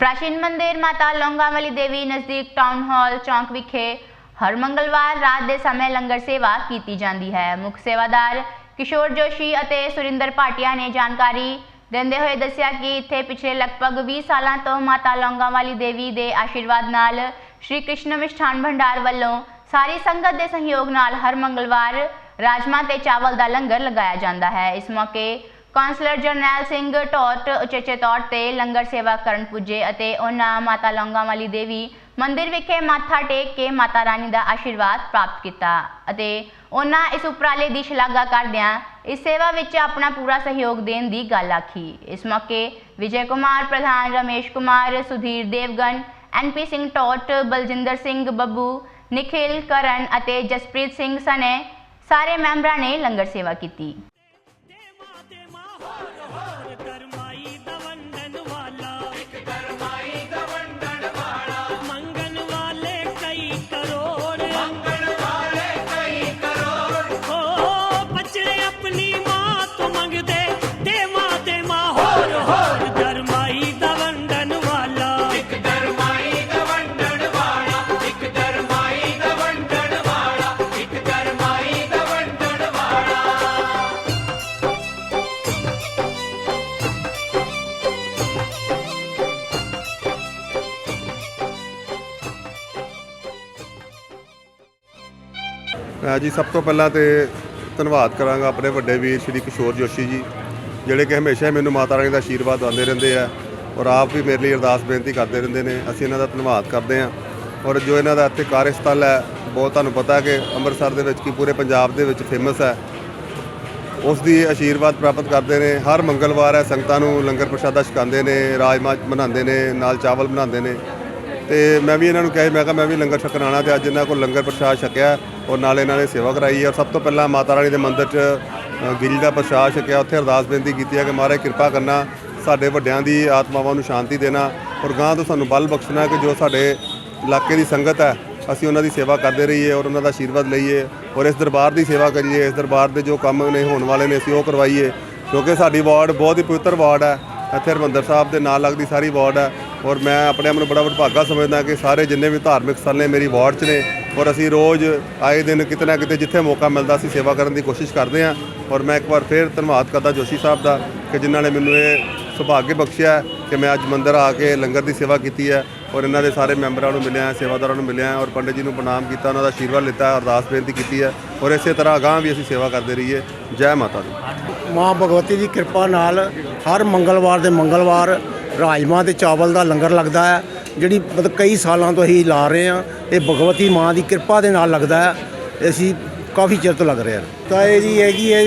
ਪ੍ਰਾਚੀਨ ਮੰਦਿਰ ਮਾਤਾ ਲੌਂਗਾਵਾਲੀ ਦੇਵੀ ਨਜ਼ਦੀਕ ਟਾਊਨ ਹਾਲ ਚੌਂਕ ਵਿਖੇ ਹਰ ਮੰਗਲਵਾਰ ਰਾਤ ਦੇ ਸਮੇਂ ਲੰਗਰ ਸੇਵਾ ਕੀਤੀ ਜਾਂਦੀ ਹੈ ਮੁੱਖ ਸੇਵਾਦਾਰ ਕਿਸ਼ੋਰ ਜੋਸ਼ੀ ਅਤੇ ਸੁਰਿੰਦਰ ਭਾਟੀਆ ਨੇ ਜਾਣਕਾਰੀ ਦਿੰਦੇ ਹੋਏ ਦੱਸਿਆ ਕਿ ਇੱਥੇ ਪਿਛਲੇ ਲਗਭਗ 20 ਸਾਲਾਂ ਤੋਂ ਮਾਤਾ ਲੌਂਗਾਵਾਲੀ ਦੇਵੀ ਦੇ ਆਸ਼ੀਰਵਾਦ ਨਾਲ ਸ਼੍ਰੀ ਕ੍ਰਿਸ਼ਨ ਮਿਸ਼ਠਾਨ ਭੰਡਾਰ ਵੱਲੋਂ ਸਾਰੀ ਸੰਗਤ ਦੇ ਸਹਿਯੋਗ ਨਾਲ ਹਰ ਮੰਗਲਵਾਰ ਰਾਜਮਾ ਤੇ ਚਾਵਲ ਦਾ ਲੰਗਰ ਲਗਾਇਆ ਜਾਂਦਾ ਹੈ ਇਸ ਮੌਕੇ ਕੌਂਸਲਰ ਜਰਨੈਲ ਸਿੰਘ ਟੌਟ ਉਚੇਚੇ ਤੌਰ ਤੇ ਲੰਗਰ ਸੇਵਾ ਕਰਨ ਪੁੱਜੇ ਅਤੇ ਉਹਨਾਂ ਮਾਤਾ ਲੌਂਗਾ ਵਾਲੀ ਦੇਵੀ ਮੰਦਿਰ ਵਿਖੇ ਮਾਥਾ ਟੇਕ ਕੇ ਮਾਤਾ ਰਾਣੀ ਦਾ ਆਸ਼ੀਰਵਾਦ ਪ੍ਰਾਪਤ ਕੀਤਾ ਅਤੇ ਉਹਨਾਂ ਇਸ ਉਪਰਾਲੇ ਦੀ ਸ਼ਲਾਘਾ ਕਰਦਿਆਂ ਇਸ ਸੇਵਾ ਵਿੱਚ ਆਪਣਾ ਪੂਰਾ ਸਹਿਯੋਗ ਦੇਣ ਦੀ ਗੱਲ ਆਖੀ। ਇਸ ਮੌਕੇ ਵਿਜੇ ਕੁਮਾਰ ਪ੍ਰਧਾਨ ਰਮੇਸ਼ ਕੁਮਾਰ, ਸੁਧੀਰ ਦੇਵਗਨ ਐਨਪੀ ਸਿੰਘ ਟੌਟ, ਬਲਜਿੰਦਰ ਸਿੰਘ ਬੱਬੂ ਨਿਖਿਲ ਕਰਨ ਅਤੇ ਜਸਪ੍ਰੀਤ ਸਿੰਘ ਸਨੇ ਸਾਰੇ ਮੈਂਬਰਾਂ ਨੇ ਲੰਗਰ ਸੇਵਾ ਕੀਤੀ। ਮੈਂ ਜੀ, ਸਭ ਤੋਂ ਪਹਿਲਾਂ ਤੇ ਧੰਨਵਾਦ ਕਰਾਂਗਾ ਆਪਣੇ ਵੱਡੇ ਵੀਰ ਸ਼੍ਰੀ ਕਿਸ਼ੋਰ ਜੋਸ਼ੀ ਜੀ, ਜਿਹੜੇ ਕਿ ਹਮੇਸ਼ਾ ਹੀ ਮੈਨੂੰ ਮਾਤਾ ਰਾਣੀ ਦਾ ਆਸ਼ੀਰਵਾਦ ਦਿੰਦੇ ਰਹਿੰਦੇ ਆ ਔਰ ਆਪ ਵੀ ਮੇਰੇ ਲਈ ਅਰਦਾਸ ਬੇਨਤੀ ਕਰਦੇ ਰਹਿੰਦੇ ਨੇ। ਅਸੀਂ ਇਹਨਾਂ ਦਾ ਧੰਨਵਾਦ ਕਰਦੇ ਹਾਂ ਔਰ ਜੋ ਇਹਨਾਂ ਦਾ ਇੱਥੇ ਕਾਰਜਸਥਲ ਹੈ, ਬਹੁਤ ਤੁਹਾਨੂੰ ਪਤਾ ਕਿ ਅੰਮ੍ਰਿਤਸਰ ਦੇ ਵਿੱਚ ਕੀ ਪੂਰੇ ਪੰਜਾਬ ਦੇ ਵਿੱਚ ਫੇਮਸ ਹੈ। ਉਸ ਦੀ ਆਸ਼ੀਰਵਾਦ ਪ੍ਰਾਪਤ ਕਰਦੇ ਨੇ। ਹਰ ਮੰਗਲਵਾਰ ਹੈ, ਸੰਗਤਾਂ ਨੂੰ ਲੰਗਰ ਪ੍ਰਸ਼ਾਦਾ ਛਕਾਉਂਦੇ ਨੇ ਰਾਜਮਾ ਬਣਾਉਂਦੇ ਨੇ, ਨਾਲ ਚਾਵਲ ਬਣਾਉਂਦੇ ਨੇ। ਤੇ ਮੈਂ ਵੀ ਇਹਨਾਂ ਨੂੰ ਕਿਹਾ, ਮੈਂ ਕਿਹਾ ਮੈਂ ਵੀ ਲੰਗਰ ਛਕਣ ਆਉਣਾ ਤੇ ਅੱਜ ਇਹਨਾਂ ਕੋਲ ਲੰਗਰ ਪ੍ਰਸ਼ਾਦ ਛਕਿਆ ਔਰ ਨਾਲ ਇਹਨਾਂ ਨੇ ਸੇਵਾ ਕਰਾਈ ਔਰ ਸਭ ਤੋਂ ਪਹਿਲਾਂ ਮਾਤਾ ਰਾਣੀ ਦੇ ਮੰਦਿਰ 'ਚ ਗਿਰੀ ਦਾ ਪ੍ਰਸ਼ਾਦ ਛਕਿਆ। ਉੱਥੇ ਅਰਦਾਸ ਬੇਨਤੀ ਕੀਤੀ ਹੈ ਕਿ ਮਹਾਰਾਜ ਕਿਰਪਾ ਕਰਨਾ, ਸਾਡੇ ਵੱਡਿਆਂ ਦੀ ਆਤਮਾਵਾਂ ਨੂੰ ਸ਼ਾਂਤੀ ਦੇਣਾ ਔਰ ਗਾਂ ਤੋਂ ਸਾਨੂੰ ਬਲ ਬਖਸ਼ਣਾ ਕਿ ਜੋ ਸਾਡੇ ਇਲਾਕੇ ਦੀ ਸੰਗਤ ਹੈ, ਅਸੀਂ ਉਹਨਾਂ ਦੀ ਸੇਵਾ ਕਰਦੇ ਰਹੀਏ ਔਰ ਉਹਨਾਂ ਦਾ ਆਸ਼ੀਰਵਾਦ ਲਈਏ ਔਰ ਇਸ ਦਰਬਾਰ ਦੀ ਸੇਵਾ ਕਰੀਏ, ਇਸ ਦਰਬਾਰ ਦੇ ਜੋ ਕੰਮ ਨੇ, ਹੋਣ ਵਾਲੇ ਨੇ, ਅਸੀਂ ਉਹ ਕਰਵਾਈਏ। ਕਿਉਂਕਿ ਸਾਡੀ ਵਾਰਡ ਬਹੁਤ ਹੀ ਪਵਿੱਤਰ ਵਾਰਡ ਹੈ। ਇੱਥੇ ਹਰਿਮੰਦਰ ਸਾਹਿਬ ਦੇ ਨਾਲ ਲੱਗਦੀ ਸਾਰੀ ਵਾਰਡ ਹੈ। ਔਰ ਮੈਂ ਆਪਣੇ ਆਪ ਨੂੰ ਬੜਾ ਵਡਭਾਗਾ ਸਮਝਦਾ ਕਿ ਸਾਰੇ ਜਿੰਨੇ ਵੀ ਧਾਰਮਿਕ ਸਥਲ ਨੇ ਮੇਰੀ ਵਾਰਡ 'ਚ ਨੇ, ਔਰ ਅਸੀਂ ਰੋਜ਼ ਆਏ ਦਿਨ ਕਿਤੇ ਨਾ ਕਿਤੇ ਜਿੱਥੇ ਮੌਕਾ ਮਿਲਦਾ ਅਸੀਂ ਸੇਵਾ ਕਰਨ ਦੀ ਕੋਸ਼ਿਸ਼ ਕਰਦੇ ਹਾਂ। ਔਰ ਮੈਂ ਇੱਕ ਵਾਰ ਫੇਰ ਧੰਨਵਾਦ ਕਰਦਾ ਜੋਸ਼ੀ ਸਾਹਿਬ ਦਾ ਕਿ ਜਿਨ੍ਹਾਂ ਨੇ ਮੈਨੂੰ ਇਹ ਸੁਭਾਗ ਬਖਸ਼ਿਆ ਕਿ ਮੈਂ ਅੱਜ ਮੰਦਰ ਆ ਕੇ ਲੰਗਰ ਦੀ ਸੇਵਾ ਕੀਤੀ ਹੈ ਔਰ ਇਹਨਾਂ ਦੇ ਸਾਰੇ ਮੈਂਬਰਾਂ ਨੂੰ ਮਿਲਿਆ, ਸੇਵਾਦਾਰਾਂ ਨੂੰ ਮਿਲਿਆ ਔਰ ਪੰਡਿਤ ਜੀ ਨੂੰ ਪ੍ਰਣਾਮ ਕੀਤਾ, ਉਹਨਾਂ ਦਾ ਆਸ਼ੀਰਵਾਦ ਲਿੱਤਾ, ਅਰਦਾਸ ਬੇਨਤੀ ਕੀਤੀ ਹੈ ਔਰ ਇਸੇ ਤਰ੍ਹਾਂ ਅਗਾਂਹ ਵੀ ਅਸੀਂ ਸੇਵਾ ਕਰਦੇ ਰਹੀਏ। ਜੈ ਮਾਤਾ ਦੀ। ਮਾਂ ਭਗਵਤੀ ਦੀ ਕਿਰਪਾ ਨਾਲ ਹਰ ਮੰਗਲਵਾਰ ਦੇ ਮੰਗਲਵਾਰ ਰਾਜਮਾ ਤੇ ਚਾਵਲ ਦਾ ਲੰਗਰ ਲੱਗਦਾ ਹੈ, ਜਿਹੜੀ ਮਤਲਬ ਕਈ ਸਾਲਾਂ ਤੋਂ ਅਸੀਂ ਲਾ ਰਹੇ ਹਾਂ, ਇਹ ਭਗਵਤੀ ਮਾਂ ਦੀ ਕਿਰਪਾ ਦੇ ਨਾਲ ਲੱਗਦਾ ਹੈ ਅਸੀਂ ਕਾਫੀ ਚਿਰ ਤੋਂ ਲੱਗ ਰਹੇ। ਹਾਂ ਤਾਂ ਇਹ ਜੀ ਹੈਗੀ ਹੈ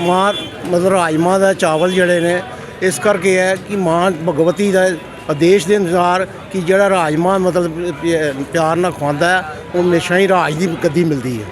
ਮਾਂ, ਮਤਲਬ ਰਾਜਮਾ ਦਾ ਚਾਵਲ ਜਿਹੜੇ ਨੇ, ਇਸ ਕਰਕੇ ਹੈ ਕਿ ਮਾਂ ਭਗਵਤੀ ਦਾ ਆਦੇਸ਼ ਦੇ ਅਨੁਸਾਰ ਕਿ ਜਿਹੜਾ ਰਾਜਮਾ ਮਤਲਬ ਪਿਆਰ ਨਾਲ ਖਵਾਉਂਦਾ ਹੈ, ਉਹ ਹਮੇਸ਼ਾ ਹੀ ਰਾਜ ਦੀ ਗੱਦੀ ਮਿਲਦੀ ਹੈ।